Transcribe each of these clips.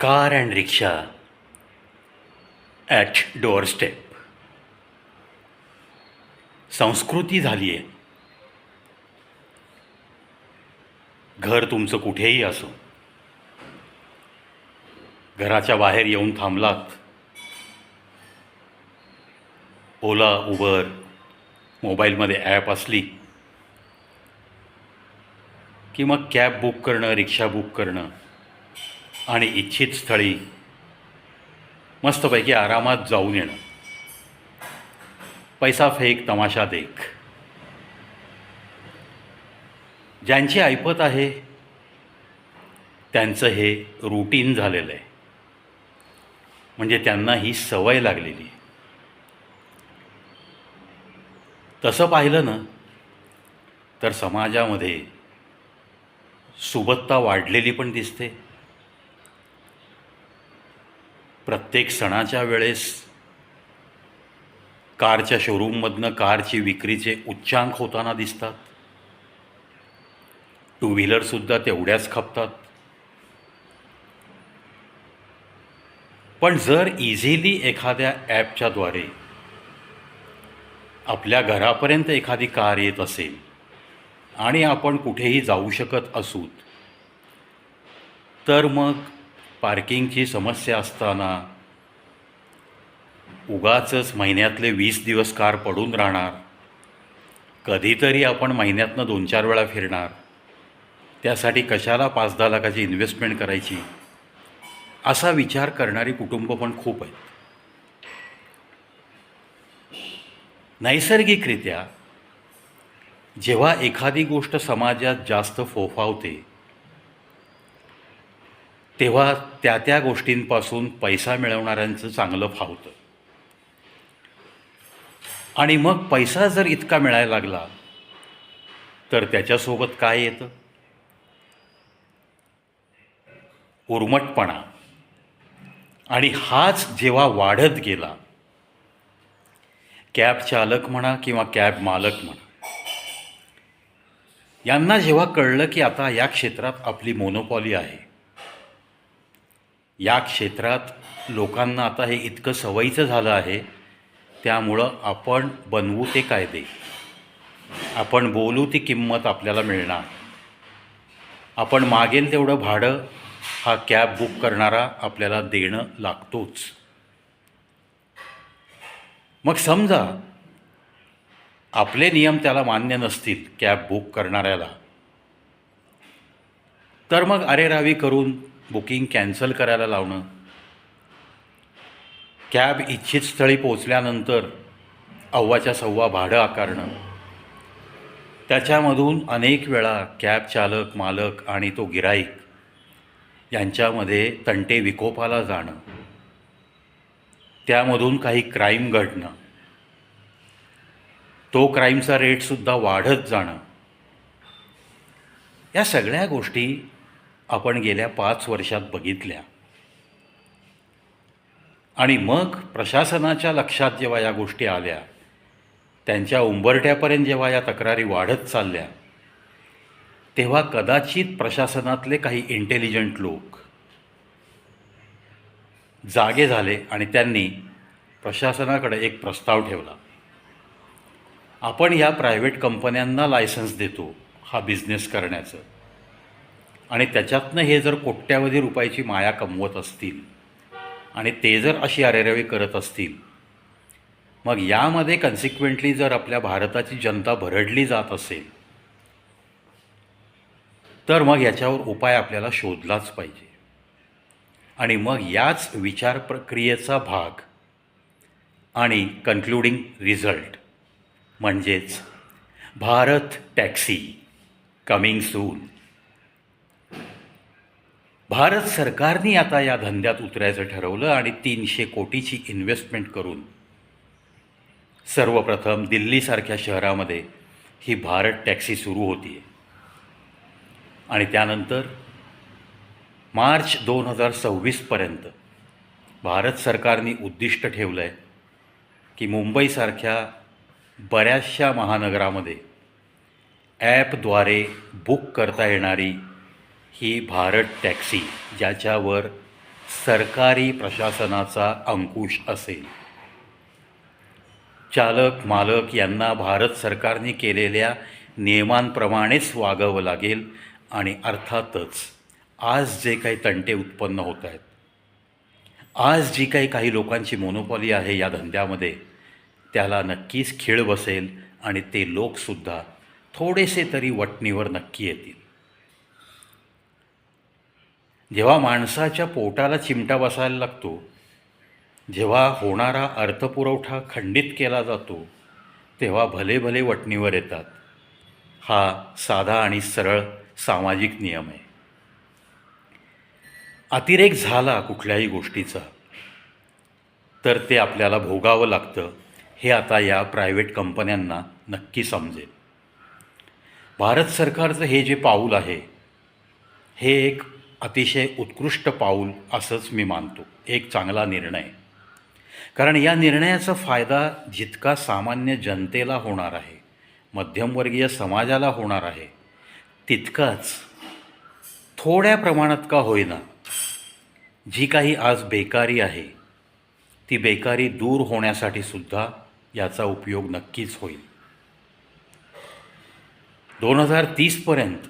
Car and rickshaw at door step संस्कृती झाली आहे घर तुमचं कुठेही असो. घराच्या बाहेर येऊन थांबलात. ओला उबर मोबाईलमध्ये ॲप असली की मग कॅब बुक करणं रिक्षा बुक करणं. आणि इच्छित स्थळी मस्तपैकी आरामात जाऊन येणं. पैसा फेक तमाशा देख. ज्यांची ऐपत आहे त्यांचं हे रुटीन झालेलं आहे. म्हणजे त्यांना ही सवय लागलेली आहे. तसं पाहिलं ना तर समाजामध्ये सुबत्ता वाढलेली पण दिसते. प्रत्येक सणाच्या वेळेस कारच्या शोरूममधनं कारची विक्रीचे उच्चांक होताना दिसतात. टू व्हीलरसुद्धा तेवढ्याच खपतात. पण जर इझिली एखाद्या ॲपच्याद्वारे आपल्या घरापर्यंत एखादी कार येत असेल आणि आपण कुठेही जाऊ शकत असू तर मग पार्किंगची समस्या असताना उगाचच महिन्यातले वीस दिवस कार पडून राहणार. कधीतरी आपण महिन्यातनं दोन चार वेळा फिरणार. त्यासाठी कशाला पाच दहा लाखाची इन्व्हेस्टमेंट करायची? असा विचार करणारी कुटुंब पण खूप आहेत. नैसर्गिकरित्या जेव्हा एखादी गोष्ट समाजात जास्त फोफावते तेव्हा त्या त्या गोष्टींपासून पैसा मिळवणाऱ्यांचं चांगलं फावतं. आणि मग पैसा जर इतका मिळायला लागला तर त्याच्यासोबत काय येतं? उर्मटपणा. आणि हाच जेव्हा वाढत गेला कॅब चालक म्हणा किंवा कॅब मालक म्हणा यांना जेव्हा कळलं की आता या क्षेत्रात आपली मोनोपॉली आहे या क्षेत्रात लोकांना आता हे इतकं सवयीचं झालं आहे त्यामुळं आपण बनवू ते कायदे. आपण बोलू ती किंमत आपल्याला मिळणार. आपण मागेल तेवढं भाडं हा कॅब बुक करणारा आपल्याला देणं लागतोच. मग समजा आपले नियम त्याला मान्य नसतील कॅब बुक करणाऱ्याला. तर मग अरेरावी करून बुकिंग कॅन्सल करायला लावणं. कॅब इच्छित स्थळी पोचल्यानंतर अव्वाच्या सव्वा भाडं आकारणं. त्याच्यामधून अनेक वेळा कॅब चालक मालक आणि तो गिराईक यांच्यामध्ये तंटे विकोपाला जाणं. त्यामधून काही क्राईम घडणं. तो क्राईमचा रेटसुद्धा वाढत जाणं. या सगळ्या गोष्टी आपण गेल्या पाच वर्षात बघितल्या. आणि मग प्रशासनाच्या लक्षात जेव्हा या गोष्टी आल्या त्यांच्या उंबरठ्यापर्यंत जेव्हा या तक्रारी वाढत चालल्या तेव्हा कदाचित प्रशासनातले काही इंटेलिजंट लोक जागे झाले आणि त्यांनी प्रशासनाकडे एक प्रस्ताव ठेवला. आपण या प्रायव्हेट कंपन्यांना लायसन्स देतो हा बिझनेस करण्याचं. आणि त्याच्यातनं हे जर कोट्यावधी रुपयाची माया कमवत असतील आणि ते जर अशी अरेरावी करत असतील मग यामध्ये कन्सिक्वेंटली जर आपल्या भारताची जनता भरडली जात असेल तर मग याच्यावर उपाय आपल्याला शोधलाच पाहिजे. आणि मग याच विचार प्रक्रियेचा भाग आणि कन्क्लुडिंग रिझल्ट म्हणजेच Bharat taxi coming soon. Bharat सरकारने आता या धंद्यात उतरायचं ठरवलं आणि तीनशे कोटीची इन्व्हेस्टमेंट करून सर्वप्रथम दिल्लीसारख्या शहरामध्ये ही भारत टॅक्सी सुरू होती आहे आणि त्यानंतर मार्च दोन हजार सव्वीसपर्यंत भारत सरकारने उद्दिष्ट ठेवलं आहे की मुंबईसारख्या बऱ्याचशा महानगरामध्ये ॲपद्वारे बुक करता येणारी ही भारत टॅक्सी ज्याच्यावर सरकारी प्रशासनाचा अंकुश असेल. चालक मालक यांना भारत सरकारने केलेल्या नियमांप्रमाणेच वागावं लागेल आणि अर्थातच आज जे काही तंटे उत्पन्न होत आहेत आज जी काही काही लोकांची मोनोपॉली आहे या धंद्यामध्ये त्याला नक्कीच खीळ बसेल आणि ते लोकसुद्धा थोडेसे तरी वटणीवर नक्की येतील. जेव्हा माणसाच्या पोटाला चिमटा बसायला लागतो जेव्हा होणारा अर्थपुरवठा खंडित केला जातो तेव्हा भले भले वटणीवर येतात. हा साधा आणि सरळ सामाजिक नियम आहे. अतिरेक झाला कुठल्याही गोष्टीचा तर ते आपल्याला भोगावं लागतं हे आता या प्रायव्हेट कंपन्यांना नक्की समजेल. भारत सरकारचं हे जे पाऊल आहे हे एक अतिशय उत्कृष्ट पाऊल असंच मी मानतो. एक चांगला निर्णय. कारण या निर्णयाचा फायदा जितका सामान्य जनतेला होणार आहे मध्यमवर्गीय समाजाला होणार आहे तितकाच थोड्या प्रमाणात का होईना जी काही आज बेकारी आहे ती बेकारी दूर होण्यासाठी सुद्धा याचा उपयोग नक्कीच होईल. दोन हजार तीसपर्यंत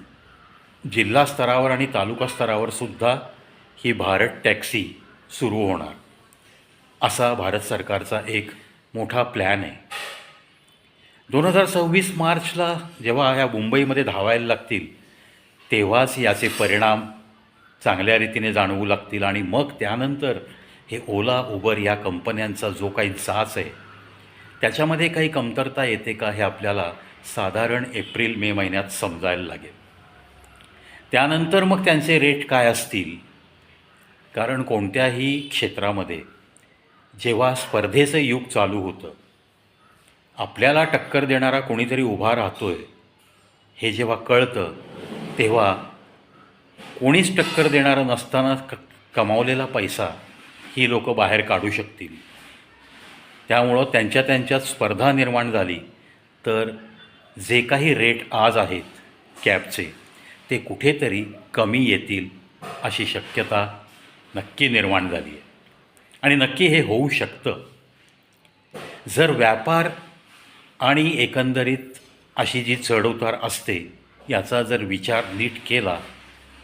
जिल्हा स्तरावर आणि तालुका स्तरावर सुद्धा ही भारत टॅक्सी सुरू होणार. असा भारत सरकारचा एक मोठा प्लॅन आहे. दोन हजार सव्वीस मार्चला जेव्हा ह्या मुंबईमध्ये धावायला लागतील तेव्हाच याचे परिणाम चांगल्या रीतीने जाणवू लागतील आणि मग त्यानंतर हे ओला उबर या कंपन्यांचा जो काही जाच आहे त्याच्यामध्ये काही कमतरता येते का हे आपल्याला साधारण एप्रिल मे महिन्यात समजायला लागेल. त्यानंतर मग त्यांचे रेट काय असतील? कारण कोणत्याही क्षेत्रामध्ये जेव्हा स्पर्धेचं युग चालू होतं आपल्याला टक्कर देणारा कोणीतरी उभा राहतोय हे जेव्हा कळतं तेव्हा कोणीच टक्कर देणारं नसताना क कमावलेला पैसा ही लोकं बाहेर काढू शकतील. त्यामुळं त्यांच्या त्यांच्यात स्पर्धा निर्माण झाली तर जे काही रेट आज आहेत कॅबचे ते कुठेतरी कमी येतील अशी शक्यता नक्की निर्माण झाली आहे. आणि नक्की हे होऊ शकतं. जर व्यापार आणि एकंदरीत अशी जी चढउतार असते याचा जर विचार नीट केला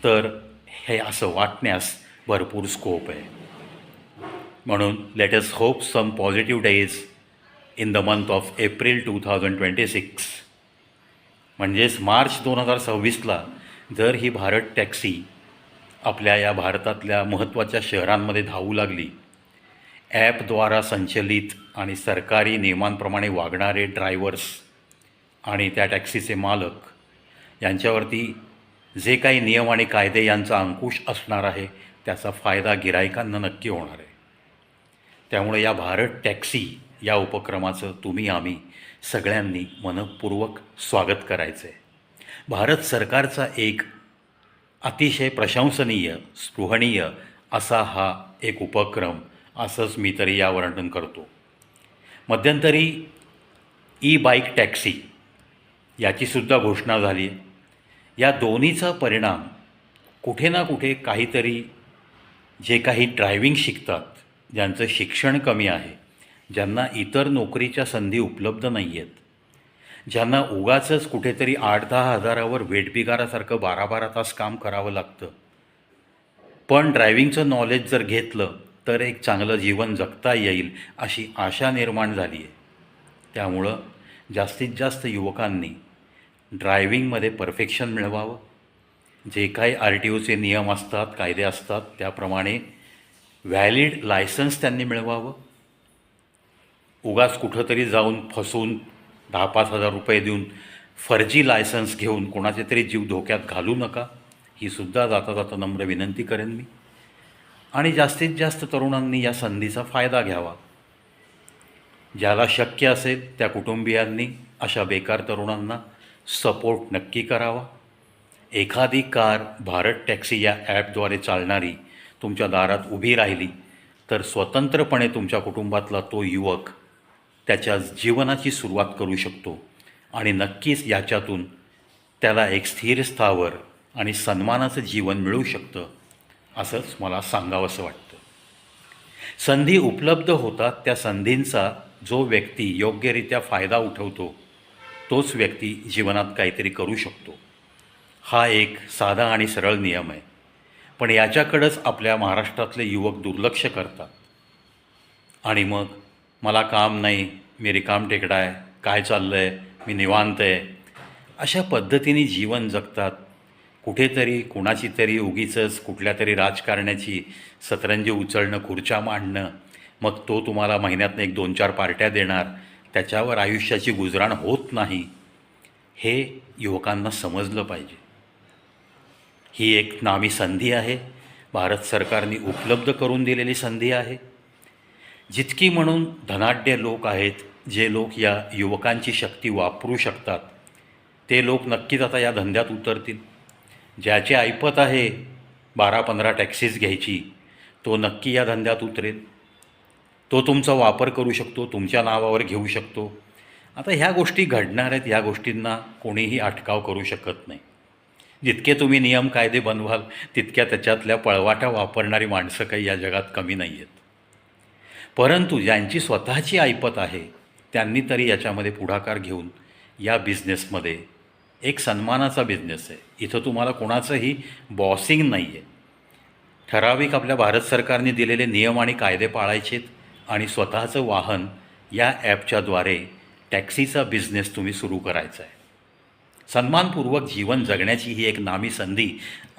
तर हे असं वाटण्यास भरपूर स्कोप आहे. म्हणून let us hope some positive days in the month of April two thousand twenty six म्हणजेच मार्च दोन हजार सव्वीसला जर ही भारत टॅक्सी आपल्या या भारतातल्या महत्त्वाच्या शहरांमध्ये धावू लागली ॲपद्वारा संचलित आणि सरकारी नियमांप्रमाणे वागणारे ड्रायव्हर्स आणि त्या टॅक्सीचे मालक यांच्यावरती जे काही नियम आणि कायदे यांचा अंकुश असणार आहे त्याचा फायदा गिरायकांना नक्की होणार आहे. त्यामुळे या भारत टॅक्सी या उपक्रमाचं तुम्ही आम्ही सगळ्यांनी मनपूर्वक स्वागत करायचं आहे भारत सरकारचा एक अतिशय प्रशंसनीय स्पृहणीय असा हा एक उपक्रम असंच मी तरी या वर्णन करतो. मध्यंतरी ई बाईक टॅक्सी याचीसुद्धा घोषणा झाली. आहे या दोन्हीचा परिणाम कुठे ना कुठे काहीतरी जे काही ड्रायव्हिंग शिकतात ज्यांचं शिक्षण कमी आहे ज्यांना इतर नोकरीच्या संधी उपलब्ध नाही आहेत ज्यांना उगाचंच कुठेतरी आठ दहा हजारावर वेटबिगारासारखं बारा बारा तास काम करावं लागतं. पण ड्रायव्हिंगचं नॉलेज जर घेतलं तर एक चांगलं जीवन जगता येईल अशी आशा निर्माण झाली आहे. त्यामुळं जास्तीत जास्त युवकांनी ड्रायव्हिंगमध्ये परफेक्शन मिळवावं. जे काही आर टी ओचे नियम असतात कायदे असतात त्याप्रमाणे व्हॅलिड लायसन्स त्यांनी मिळवावं. उगाच कुठंतरी जाऊन फसून दहा पाच हजार रुपये देऊन फर्जी लायसन्स घेऊन कोणाचे तरी जीव धोक्यात घालू नका. ही सुद्धा जाता जाता नम्र विनंती करेन मी. आणि जास्तीत जास्त तरुणांनी या संधीचा फायदा घ्यावा. ज्याला शक्य असेल त्या कुटुंबियांनी अशा बेकार तरुणांना सपोर्ट नक्की करावा. एखादी कार भारत टॅक्सी या ॲपद्वारे चालणारी तुमच्या दारात उभी राहिली तर स्वतंत्रपणे तुमच्या कुटुंबातला तो युवक त्याच्या जीवनाची सुरुवात करू शकतो. आणि नक्कीच याच्यातून त्याला एक स्थिर स्थावर आणि सन्मानाचं जीवन मिळू शकतं असंच मला सांगावंसं वाटतं. संधी उपलब्ध होतात त्या संधींचा जो व्यक्ती योग्यरित्या फायदा उठवतो तोच व्यक्ती जीवनात काहीतरी करू शकतो. हा एक साधा आणि सरळ नियम आहे. पण याच्याकडंच आपल्या महाराष्ट्रातले युवक दुर्लक्ष करतात. आणि मग मला काम नाही मी रिकाम टेकडा आहे काय चाललं आहे मी निवांत आहे. अशा पद्धतीने जीवन जगतात. कुठेतरी कुणाची तरी उगीचंच कुठल्या तरी राजकारण्याची सतरंजी उचलणं खुर्च्या मांडणं मग तो तुम्हाला महिन्यातनं एक दोन चार पार्ट्या देणार. त्याच्यावर आयुष्याची गुजराण होत नाही. हे युवकांना समजलं पाहिजे. ही एक नामी संधी आहे. भारत सरकारने उपलब्ध करून दिलेली संधी आहे. जितकी म्हणून धनाढ्य लोक आहेत जे लोक या युवकांची शक्ती वापरू शकतात ते लोक नक्कीच आता या धंद्यात उतरतील. ज्याचे ऐपत आहे बारा पंधरा टॅक्सीज घ्यायची तो नक्की या धंद्यात उतरेल. तो तुमचा वापर करू शकतो तुमच्या नावावर घेऊ शकतो. आता ह्या गोष्टी घडणार आहेत ह्या गोष्टींना कोणीही अटकाव करू शकत नाही. जितके तुम्ही नियम कायदे बनवाल तितक्या त्याच्यातल्या पळवाटा वापरणारी माणसं काही या जगात कमी नाही आहेत परंतु ज्यांची स्वतःची ऐपत आहे. त्यांनी तरी याच्यामध्ये पुढाकार घेऊन या बिझनेसमध्ये एक सन्मानाचा बिझनेस आहे. इथं तुम्हाला कोणाचंही बॉसिंग नाही आहे ठराविक आपल्या भारत सरकारने दिलेले नियम आणि कायदे पाळायचेत आणि स्वतःचं वाहन या ॲपच्याद्वारे टॅक्सीचा बिझनेस तुम्ही सुरू करायचा आहे. सन्मानपूर्वक जीवन जगण्याची ही एक नामी संधी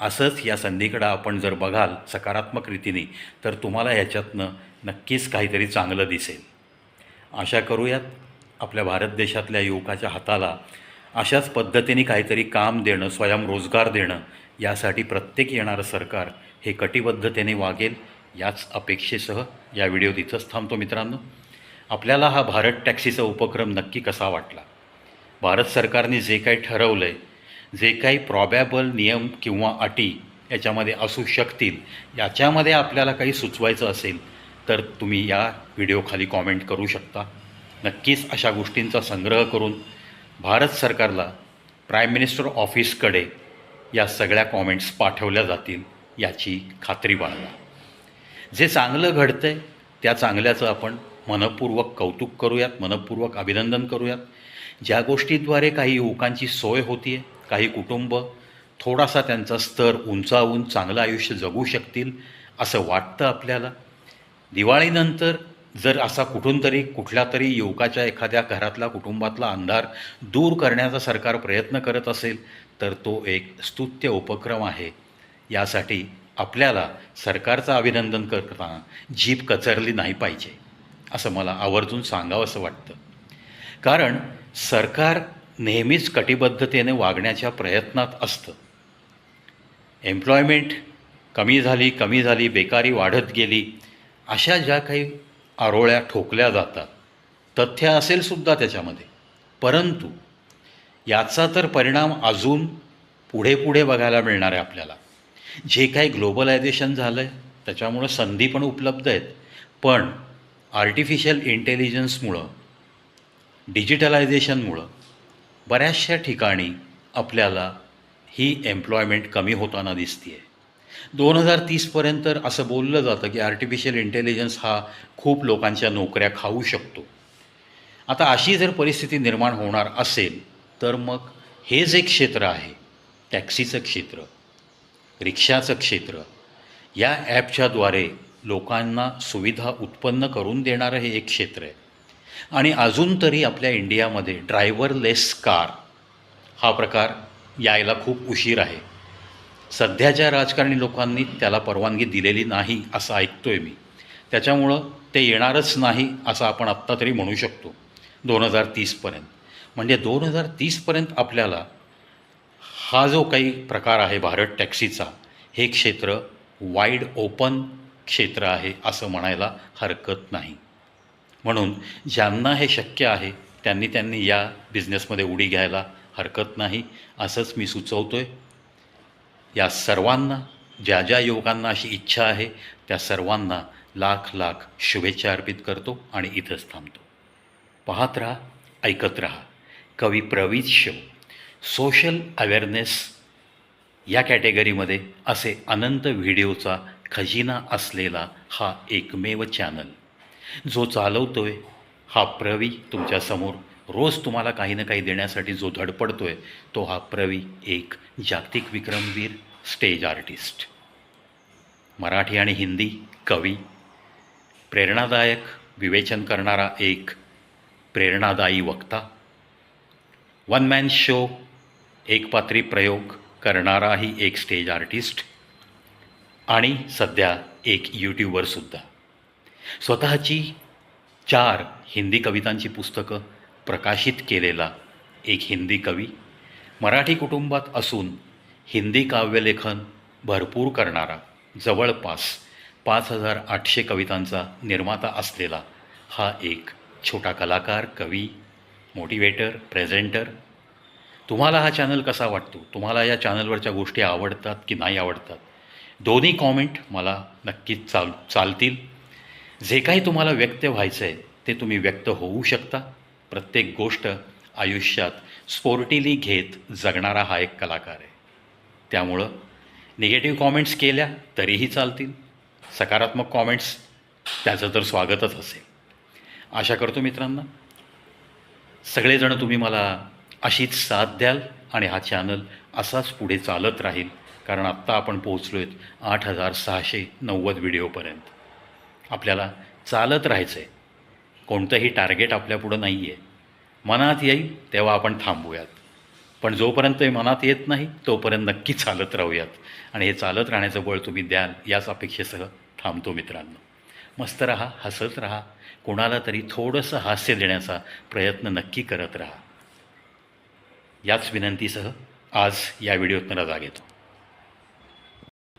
असंच या संधीकडं आपण जर बघाल सकारात्मक रीतीने तर तुम्हाला ह्याच्यातनं नक्कीच काहीतरी चांगलं दिसेल. आशा करूयात आपल्या भारत देशातल्या युवकाच्या हाताला अशाच पद्धतीने काहीतरी काम देणं स्वयंरोजगार देणं यासाठी प्रत्येक येणारं सरकार हे कटिबद्धतेने वागेल याच अपेक्षेसह या व्हिडिओ तिथंच थांबतो मित्रांनो. आपल्याला हा भारत टॅक्सीचा उपक्रम नक्की कसा वाटला? भारत सरकारने जे काही ठरवलं आहे जे काही प्रॉबॅबल नियम किंवा अटी याच्यामध्ये असू शकतील याच्यामध्ये आपल्याला काही सुचवायचं असेल तर तुम्ही या व्हिडिओखाली कॉमेंट करू शकता. नक्कीच अशा गोष्टींचा संग्रह करून भारत सरकारला प्राईम मिनिस्टर ऑफिसकडे या सगळ्या कॉमेंट्स पाठवल्या जातील याची खात्री बाळगा. जे चांगलं घडतं आहे त्या चांगल्याचं आपण मनपूर्वक कौतुक करूयात मनपूर्वक अभिनंदन करूयात. ज्या गोष्टीद्वारे काही युवकांची सोय होती आहे काही कुटुंब थोडासा त्यांचा स्तर उंचावून चांगलं आयुष्य जगू शकतील असं वाटतं आपल्याला. दिवाळीनंतर जर असा कुठून तरी कुठल्या तरी युवकाच्या एखाद्या घरातला कुटुंबातला अंधार दूर करण्याचा सरकार प्रयत्न करत असेल तर तो एक स्तुत्य उपक्रम आहे. यासाठी आपल्याला सरकारचं अभिनंदन करताना जीभ कचरली नाही पाहिजे असं मला आवर्जून सांगावंसं वाटतं. कारण सरकार नेहमीच कटिबद्धतेने वागण्याच्या प्रयत्नात असतं. एम्प्लॉयमेंट कमी झाली कमी झाली बेकारी वाढत गेली अशा ज्या काही आरोळ्या ठोकल्या जातात तथ्य असेल सुद्धा त्याच्यामध्ये. परंतु याचा तर परिणाम अजून पुढे पुढे बघायला मिळणार आहे आपल्याला. जे काही ग्लोबलायझेशन झालं आहे त्याच्यामुळं संधी पण उपलब्ध आहेत. पण आर्टिफिशियल इंटेलिजन्समुळं डिजिटलायझेशनमुळं बऱ्याचशा ठिकाणी आपल्याला ही एम्प्लॉयमेंट कमी होताना दिसते आहे दोन हजार तीसपर्यंत तर असं बोललं जातं की आर्टिफिशियल इंटेलिजन्स हा खूप लोकांच्या नोकऱ्या खाऊ शकतो. आता अशी जर परिस्थिती निर्माण होणार असेल तर मग हे जे क्षेत्र आहे टॅक्सीचं क्षेत्र रिक्षाचं क्षेत्र. या ॲपच्याद्वारे लोकांना सुविधा उत्पन्न करून देणारं हे एक क्षेत्र आहे. आणि अजून तरी आपल्या इंडियामध्ये ड्रायव्हरलेस कार हा प्रकार यायला खूप उशीर आहे. सध्याच्या राजकारणी लोकांनी त्याला परवानगी दिलेली नाही असं ऐकतो आहे मी. त्याच्यामुळं ते येणारच नाही असं आपण आत्ता तरी म्हणू शकतो. दोन हजार तीसपर्यंत म्हणजे दोन हजार तीसपर्यंत आपल्याला हा जो काही प्रकार आहे भारत टॅक्सीचा हे क्षेत्र वाईड ओपन क्षेत्र आहे असं म्हणायला हरकत नाही. म्हणून ज्यांना हे शक्य आहे त्यांनी त्यांनी या बिझनेसमध्ये उडी घ्यायला हरकत नाही असंच मी सुचवतो आहे या सर्वांना ज्या ज्या युवकांना अशी इच्छा आहे त्या सर्वांना लाख लाख शुभेच्छा अर्पित करतो आणि इथंच थांबतो. पाहत राहा ऐकत राहा. कवी प्रवीत शो सोशल अवेअरनेस या कॅटेगरीमध्ये असे अनंत व्हिडिओचा खजिना असलेला हा एकमेव चॅनल जो चालवतोय हा प्रवी तुमच्यासमोर रोज तुम्हाला काही ना काही देण्यासाठी जो धडपडतोय तो हा प्रवी एक जागतिक विक्रमवीर स्टेज आर्टिस्ट. मराठी आणि हिंदी कवी प्रेरणादायक विवेचन करणारा एक प्रेरणादायी वक्ता वन मॅन शो एकपात्री प्रयोग करणाराही एक स्टेज आर्टिस्ट आणि सध्या एक यूट्यूबरसुद्धा स्वतःची चार हिंदी कवितांची पुस्तकं प्रकाशित केलेला एक हिंदी कवी मराठी कुटुंबात असून हिंदी काव्यलेखन भरपूर करणारा जवळपास पाच हजार आठशे कवितांचा निर्माता असलेला हा एक छोटा कलाकार कवी मोटिवेटर प्रेझेंटर तुम्हाला हा चॅनल कसा वाटतो? तुम्हाला या चॅनलवरच्या गोष्टी आवडतात की नाही आवडतात? दोन्ही कॉमेंट मला नक्कीच चाल चालतील. जे काही तुम्हाला व्यक्त व्हायचं आहे ते तुम्ही व्यक्त होऊ शकता. प्रत्येक गोष्ट आयुष्यात स्पोर्टिली घेत जगणारा हा एक कलाकार आहे. त्यामुळं निगेटिव्ह कॉमेंट्स केल्या तरीही चालतील. सकारात्मक कॉमेंट्स त्याचं तर स्वागतच असेल. आशा करतो मित्रांना सगळेजण तुम्ही मला अशीच साथ द्याल आणि हा चॅनल असाच पुढे चालत राहील. कारण आत्ता आपण पोहोचलो आहेत आठ हजार सहाशे नव्वद व्हिडिओपर्यंत आपल्याला चालत राहायचं आहे कोणतंही टार्गेट आपल्यापुढं नाही आहे मनात येईल तेव्हा आपण थांबूयात. पण जोपर्यंत हे मनात येत नाही तोपर्यंत नक्की चालत राहूयात. आणि हे चालत राहण्याचं बळ तुम्ही द्याल याच अपेक्षेसह थांबतो मित्रांनो. मस्त रहा हसत राहा. कोणाला तरी थोडंसं हास्य देण्याचा प्रयत्न नक्की करत राहा. याच विनंतीसह आज या व्हिडिओतनं जाग येतो